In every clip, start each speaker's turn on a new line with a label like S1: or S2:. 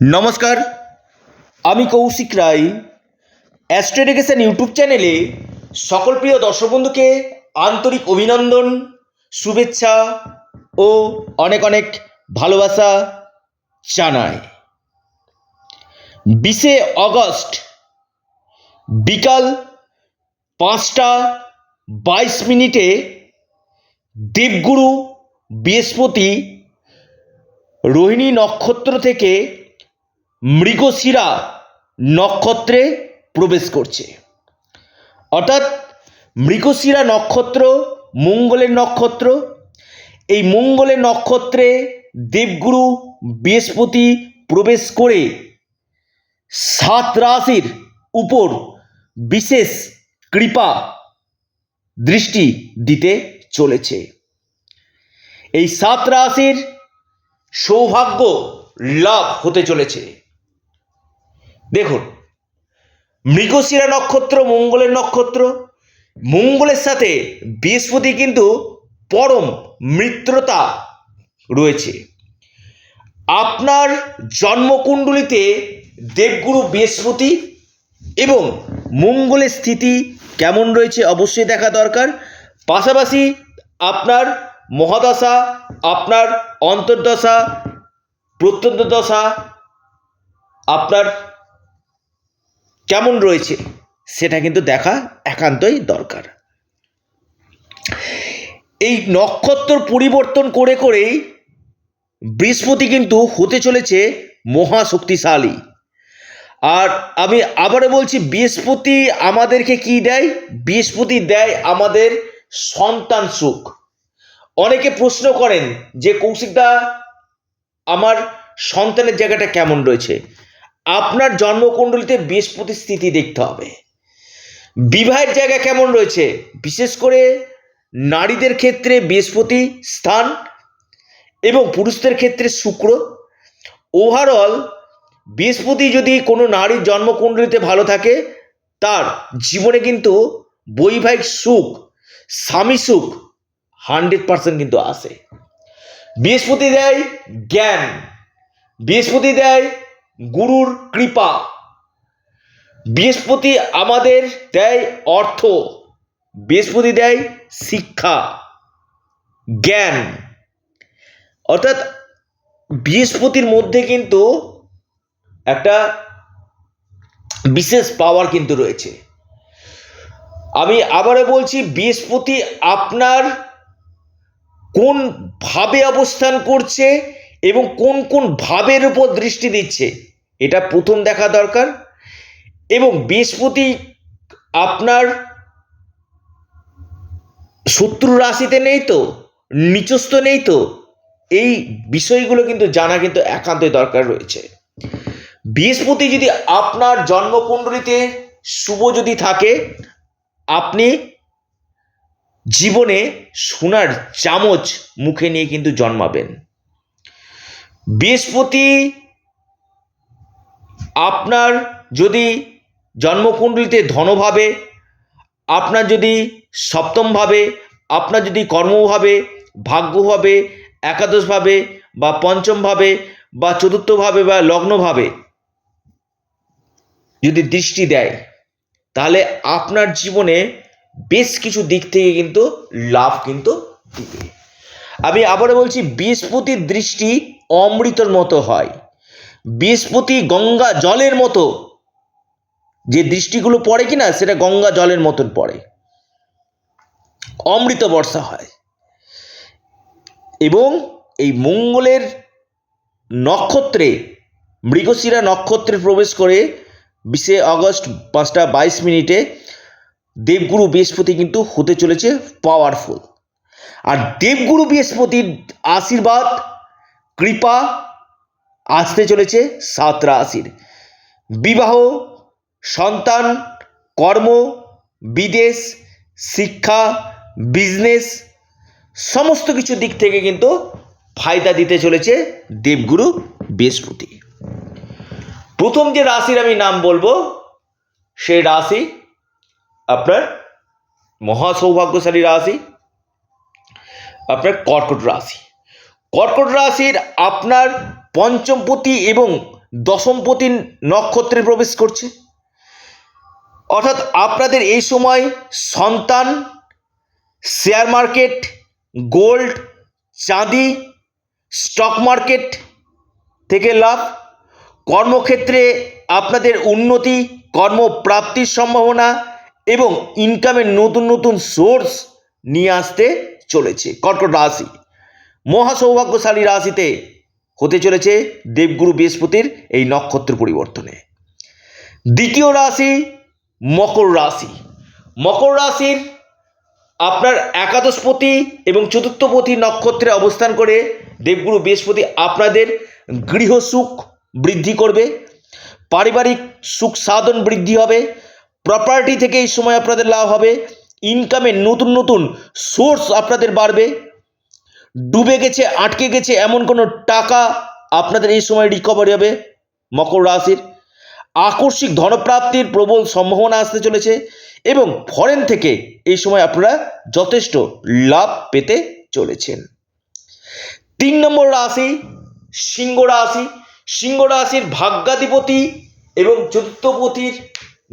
S1: নমস্কার, আমি Kaushik Roy. Astro education YouTube চ্যানেলে সকল প্রিয় দর্শক বন্ধুকে আন্তরিক অভিনন্দন, শুভেচ্ছা ও অনেক অনেক ভালোবাসা জানাই। বিশে অগস্ট, বিকাল পাঁচটা বাইশ মিনিটে দেবগুরু বৃহস্পতি, রোহিণী নক্ষত্র থেকে মৃগশিরা নক্ষত্রে প্রবেশ করছে। অর্থাৎ মৃগশিরা নক্ষত্র, মঙ্গলের নক্ষত্র, এই মঙ্গলের নক্ষত্রে দেবগুরু বৃহস্পতি প্রবেশ করে সাত রাশির উপর বিশেষ কৃপা দৃষ্টি দিতে চলেছে। এই সাত রাশির সৌভাগ্য লাভ হতে চলেছে। দেখুন, মৃগশিরা নক্ষত্র, মঙ্গলের নক্ষত্র, মঙ্গলের সাথে বৃহস্পতি কিন্তু পরম মিত্রতা রয়েছে। আপনার জন্মকুণ্ডলিতে দেবগুরু বৃহস্পতি এবং মঙ্গলের স্থিতি কেমন রয়েছে অবশ্যই দেখা দরকার। পাশাপাশি আপনার মহাদশা, আপনার অন্তর্দশা প্রত্যন্ত দশা আপনার কেমন রয়েছে সেটা কিন্তু দেখা একান্তই দরকার। এই নক্ষত্র পরিবর্তন করে করেই বৃহস্পতি কিন্তু হতে চলেছে মহাশক্তিশালী। আর আমি আবারও বলছি, বৃহস্পতি আমাদেরকে কি দেয়? বৃহস্পতি দেয় আমাদের সন্তান সুখ। অনেকে প্রশ্ন করেন যে কৌশিকদা, আমার সন্তানের জায়গাটা কেমন রয়েছে? আপনার জন্মকুণ্ডলিতে বৃহস্পতির স্থিতি দেখতে হবে। বিবাহের জায়গা কেমন রয়েছে? বিশেষ করে নারীদের ক্ষেত্রে বৃহস্পতি স্থান এবং পুরুষদের ক্ষেত্রে শুক্র। ওভারঅল বৃহস্পতি যদি কোনো নারীর জন্মকুণ্ডলিতে ভালো থাকে, তার জীবনে কিন্তু বৈবাহিক সুখ, স্বামী সুখ হান্ড্রেড পার্সেন্ট কিন্তু আসে। বৃহস্পতি দেয় জ্ঞান। বৃহস্পতি দেয় গুরুর কৃপা। বৃহস্পতি আমাদের দেয় অর্থ, বৃহস্পতি দেয় শিক্ষা, জ্ঞান। অর্থাৎ বৃহস্পতির মধ্যে কিন্তু একটা বিশেষ পাওয়ার কিন্তু রয়েছে। আমি আবারও বলছি, বৃহস্পতি আপনার কোন ভাবে অবস্থান করছে এবং কোন কোন ভাবের উপর দৃষ্টি দিচ্ছে? এটা প্রথম দেখা দরকার। এবং বৃহস্পতি আপনার শত্রু রাশিতে নেই তো, নিচস্থ নেই তো, এই বিষয়গুলো কিন্তু জানা কিন্তু একান্তই দরকার রয়েছে। বৃহস্পতি যদি আপনার জন্মকুণ্ডলিতে শুভ যদি থাকে, আপনি জীবনে সোনার চামচ মুখে নিয়ে কিন্তু জন্মাবেন। বৃহস্পতি আপনার যদি জন্মকুণ্ডলিতে ধনভাবে, আপনার যদি সপ্তমভাবে, আপনার যদি কর্মভাবে, ভাগ্যভাবে, একাদশভাবে বা পঞ্চমভাবে বা চতুর্থভাবে বা লগ্নভাবে যদি দৃষ্টি দেয়, তাহলে আপনার জীবনে বেশ কিছু দিক থেকে কিন্তু লাভ কিন্তু দিবে। আমি আবারও বলছি, বৃহস্পতির দৃষ্টি অমৃতর মতো হয়। বৃহস্পতি গঙ্গা জলের মতো। যে দৃষ্টিগুলো পড়ে কিনা, সেটা গঙ্গা জলের মতন পড়ে। অমৃত বর্ষা হয়। এবং এই মঙ্গলের নক্ষত্রে, মৃগশিরা নক্ষত্রে প্রবেশ করে বিশে আগস্ট পাঁচটা বাইশ মিনিটে দেবগুরু বৃহস্পতি কিন্তু হতে চলেছে পাওয়ারফুল আর দেবগুরু বৃহস্পতির আশীর্বাদ, কৃপা আসতে চলেছে সাত রাশির। বিবাহ, সন্তান, কর্ম, বিদেশ, শিক্ষা, বিজনেস, সমস্ত কিছু দিক থেকে কিন্তু ফায়দা দিতে চলেছে দেবগুরু বৃহস্পতি। প্রথম যে রাশির আমি নাম বলব সেই রাশি আপনার মহা সৌভাগ্যশালী রাশি, আপনার কর্কট রাশি। কর্কট রাশির আপনার পঞ্চমপতি এবং দশমপতি নক্ষত্রে প্রবেশ করছে। অর্থাৎ আপনাদের এই সময় সন্তান শেয়ার মার্কেট গোল্ড চাঁদি স্টক মার্কেট থেকে লাভ। কর্মক্ষেত্রে আপনাদের উন্নতি, কর্মপ্রাপ্তির সম্ভাবনা এবং ইনকামের নতুন নতুন সোর্স নিয়ে আসতে চলেছে। কর্কট রাশি, মহা সৌভাগ্যশালী রাশিতে হতে চলেছে দেবগুরু বৃহস্পতির এই নক্ষত্র পরিবর্তনে। দ্বিতীয় রাশি মকর রাশি। মকর রাশির আপনার একাদশপতি এবং চতুর্থপতি নক্ষত্রে অবস্থান করে দেবগুরু বৃহস্পতি আপনাদের গৃহ সুখ বৃদ্ধি করবে, পারিবারিক সুখ সাধন বৃদ্ধি হবে প্রপার্টি থেকে এই সময় আপনাদের লাভ হবে ইনকামের নতুন নতুন সোর্স আপনাদের বাড়বে ডুবে গেছে, আটকে গেছে, এমন কোনো টাকা আপনাদের এই সময় রিকভারি হবে? মকর রাশির আকস্মিক ধনপ্রাপ্তির প্রবল সম্ভাবনা আসতে চলেছে এবং ফরেন থেকে এই সময় আপনারা যথেষ্ট লাভ পেতে চলেছেন। তিন নম্বর রাশি সিংহ রাশি। সিংহ রাশির ভাগ্যাধিপতি এবং চতুর্থপতির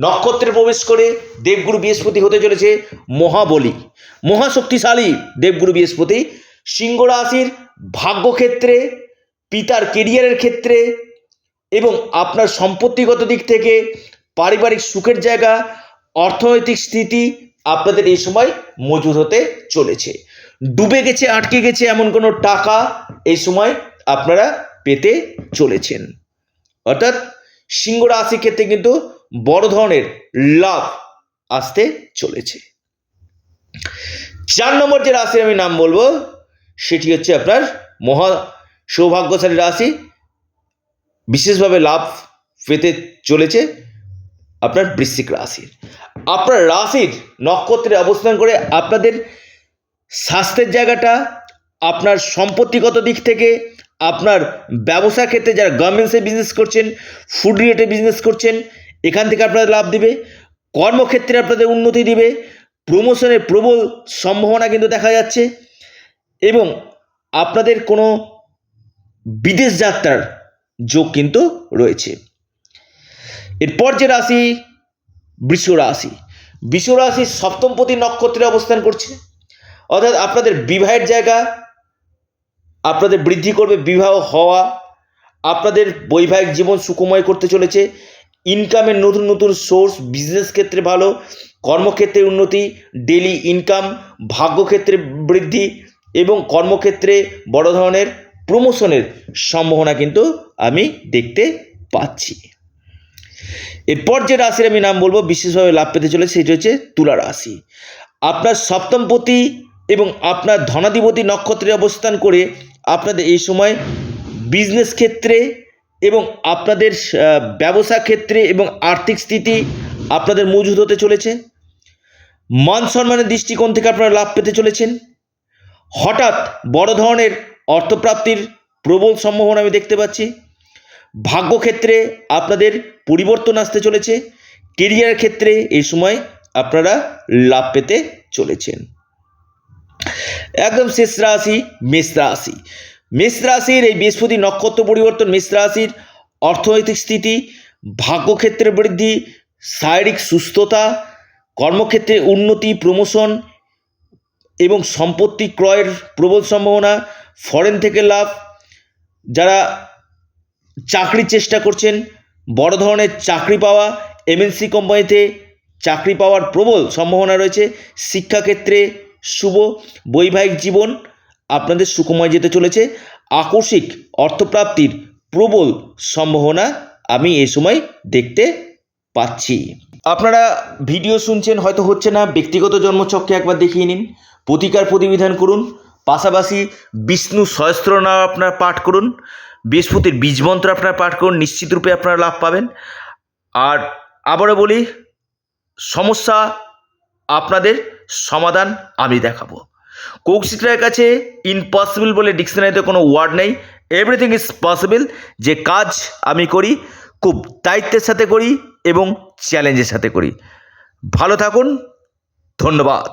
S1: নক্ষত্রে প্রবেশ করে দেবগুরু বৃহস্পতি হতে চলেছে মহাবলী। মহাশক্তিশালী দেবগুরু বৃহস্পতি সিংহ রাশির ভাগ্যক্ষেত্রে, পিতার কেরিয়ারের ক্ষেত্রে এবং আপনার সম্পত্তিগত দিক থেকে পারিবারিক সুখের জায়গা, অর্থনৈতিক স্থিতি আপনাদের এই সময় মজুদ হতে চলেছে। ডুবে গেছে, আটকে গেছে এমন কোনো টাকা এই সময় আপনারা পেতে চলেছেন। অর্থাৎ সিংহ রাশি ক্ষেত্রে কিন্তু বড় ধরনের লাভ আসতে চলেছে। চার নম্বর যে রাশির আমি নাম বলব সেটি হচ্ছে আপনার মহা সৌভাগ্যশালী রাশি। বিশেষভাবে লাভ পেতে চলেছে আপনার বৃশ্চিক রাশির। আপনার রাশির নক্ষত্রে অবস্থান করে আপনাদের স্বাস্থ্যের জায়গাটা, আপনার সম্পত্তিগত দিক থেকে, আপনার ব্যবসা ক্ষেত্রে যারা গার্মেন্টসে বিজনেস করছেন ফুড রিলেটেড বিজনেস করছেন, এখান থেকে আপনাদের লাভ দিবে। কর্মক্ষেত্রে আপনাদের উন্নতি দিবে। প্রমোশনের প্রবল সম্ভাবনা কিন্তু দেখা যাচ্ছে। এবং আপনাদের কোনো বিদেশ যাত্রার যোগ কিন্তু রয়েছে। এরপর যে রাশি, বৃষ রাশি। বৃষ রাশি সপ্তমপতি নক্ষত্রে অবস্থান করছে। অর্থাৎ আপনাদের বিবাহের জায়গা, আপনাদের বৃদ্ধি করবে বিবাহ হওয়া, আপনাদের বৈবাহিক জীবন সুখময় করতে চলেছে ইনকামের নতুন নতুন সোর্স বিজনেস ক্ষেত্রে ভালো, কর্মক্ষেত্রে উন্নতি ডেলি ইনকাম ভাগ্যক্ষেত্রে বৃদ্ধি এবং কর্মক্ষেত্রে বড় ধরনের প্রমোশনের সম্ভাবনা কিন্তু আমি দেখতে পাচ্ছি। এরপর যে রাশির আমি নাম বলব, বিশেষভাবে লাভ পেতে চলেছে, সেটি হচ্ছে তুলা রাশি। আপনার সপ্তমপতি এবং আপনার ধনাধিপতি নক্ষত্রে অবস্থান করে আপনাদের এই সময় বিজনেস ক্ষেত্রে এবং আপনাদের ব্যবসা ক্ষেত্রে এবং আর্থিক স্থিতি আপনাদের মজুদ হতে চলেছে। মান সম্মানের দৃষ্টিকোণ থেকে আপনারা লাভ পেতে চলেছেন। হঠাৎ বড় ধরনের অর্থপ্রাপ্তির প্রবল সম্ভাবনা আমি দেখতে পাচ্ছি। ভাগ্যক্ষেত্রে আপনাদের পরিবর্তন আসতে চলেছে। কেরিয়ার ক্ষেত্রে এই সময় আপনারা লাভ পেতে চলেছেন। একদম শেষ রাশি মেষ রাশি। মেষ রাশির এই বৃহস্পতি নক্ষত্র পরিবর্তন মেষ রাশির অর্থনৈতিক স্থিতি ভাগ্যক্ষেত্রে বৃদ্ধি, শারীরিক সুস্থতা, কর্মক্ষেত্রে উন্নতি, প্রমোশন এবং সম্পত্তি ক্রয়ের প্রবল সম্ভাবনা ফরেন থেকে লাভ, যারা চাকরির চেষ্টা করছেন, বড় ধরনের চাকরি পাওয়া এমএনসি কোম্পানিতে চাকরি পাওয়ার প্রবল সম্ভাবনা রয়েছে। শিক্ষাক্ষেত্রে শুভ, বৈবাহিক জীবন আপনাদের সুখময় যেতে চলেছে। আকস্মিক অর্থপ্রাপ্তির প্রবল সম্ভাবনা আমি এ সময় দেখতে পাচ্ছি। আপনারা ভিডিও শুনছেন, হয়তো হচ্ছে না, ব্যক্তিগত জন্মচক্রে একবার দেখিয়ে নিন। প্রতিকার প্রতিবিধান করুন, পাশাপাশি বিষ্ণু সহস্র নাম আপনারা পাঠ করুন, বৃহস্পতির বীজ মন্ত্র আপনারা পাঠ করুন, নিশ্চিত রূপে আপনারা লাভ পাবেন। আর আবারও বলি, সমস্যা আপনাদের সমাধান আমি দেখাবো। কৌশিকরায়ের কাছে ইম্পসিবল বলে ডিকশনারিতে কোনো ওয়ার্ড নেই এভরিথিং ইজ পসিবল যে কাজ আমি করি, খুব দায়িত্বের সাথে করি এবং চ্যালেঞ্জের সাথে করি। ভালো থাকুন, ধন্যবাদ।